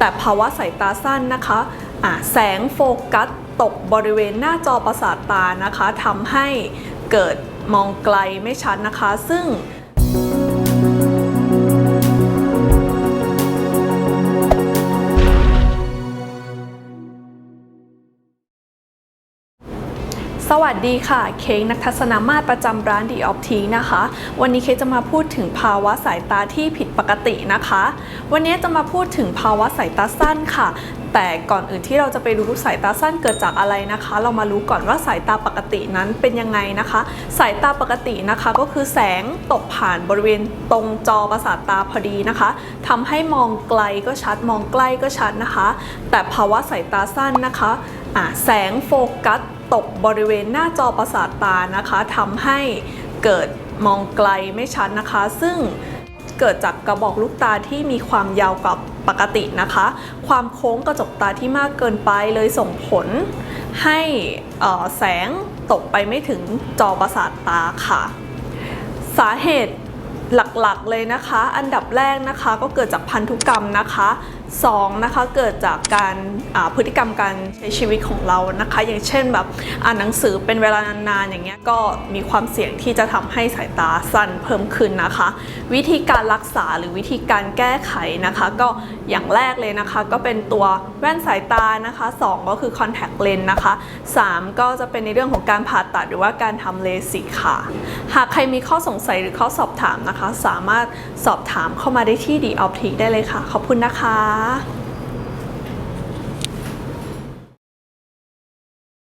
แต่ภาวะสายตาสั้นนะคะแสงโฟกัสตกบริเวณหน้าจอประสาทตานะคะทำให้เกิดมองไกลไม่ชัดนะคะ ซึ่ง สวัสดีค่ะเค้กนักทัศนมาตรประจำร้านดีออฟทีนะคะ วันนี้เค้กจะมาพูดถึงภาวะสายตาที่ผิดปกตินะคะ วันนี้จะมาพูดถึงภาวะสายตาสั้นค่ะ แต่ก่อนอื่นที่เราจะไปรู้สายตาสั้นเกิดจากอะไรนะคะ เรามารู้ก่อนว่าสายตาปกตินั้นเป็นยังไงนะคะ สายตาปกตินะคะก็คือแสงตกผ่านบริเวณตรงจอประสาทตาพอดีนะคะทำให้มองไกลก็ชัดมองใกล้ก็ชัดนะคะ แต่ภาวะสายตาสั้นนะคะแสงโฟกัส ตกบริเวณหน้าจอประสาทตานะคะทำให้เกิดมองไกลไม่ชัดนะคะ ซึ่งเกิดจากกระบอกลูกตาที่มีความยาวกว่าปกตินะคะ ความโค้งกระจกตาที่มากเกินไปเลยส่งผลให้แสงตกไปไม่ถึงจอประสาทตาค่ะ สาเหตุ หลักๆเลยนะคะ อันดับแรกนะคะก็เกิดจากพันธุกรรมนะคะสองนะคะเกิดจากการพฤติกรรมการใช้ชีวิตของเรานะคะ อย่างเช่นแบบอ่านหนังสือเป็นเวลานานๆอย่างเงี้ยก็มีความเสี่ยงที่จะทำให้สายตาสั้นเพิ่มขึ้นนะคะ วิธีการรักษาหรือวิธีการแก้ไขนะคะ ก็อย่างแรกเลยนะคะ ก็เป็นตัวแว่นสายตานะคะสองก็คือ contact lens นะคะสามก็จะเป็นในเรื่องของการผ่าตัดหรือว่าการทำเลสิกค่ะ หากใครมีข้อสงสัยหรือข้อสอบถามนะคะสามารถสอบถามเข้ามาได้ที่ดีออ t ทีได้เลยค่ะ ขอบคุณนะคะ